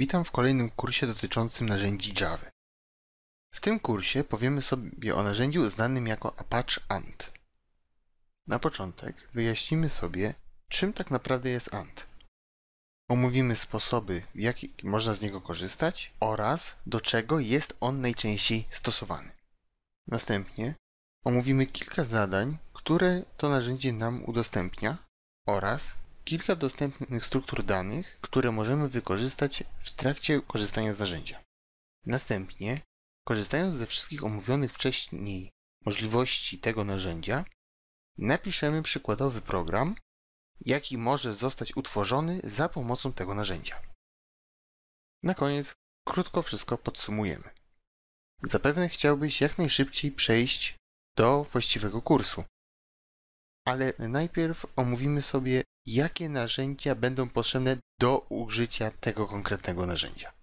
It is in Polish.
Witam w kolejnym kursie dotyczącym narzędzi Java. W tym kursie powiemy sobie o narzędziu znanym jako Apache Ant. Na początek wyjaśnimy sobie, czym tak naprawdę jest Ant. Omówimy sposoby, w jaki można z niego korzystać oraz do czego jest on najczęściej stosowany. Następnie omówimy kilka zadań, które to narzędzie nam udostępnia oraz kilka dostępnych struktur danych, które możemy wykorzystać w trakcie korzystania z narzędzia. Następnie, korzystając ze wszystkich omówionych wcześniej możliwości tego narzędzia, napiszemy przykładowy program, jaki może zostać utworzony za pomocą tego narzędzia. Na koniec krótko wszystko podsumujemy. Zapewne chciałbyś jak najszybciej przejść do właściwego kursu. Ale najpierw omówimy sobie, jakie narzędzia będą potrzebne do użycia tego konkretnego narzędzia.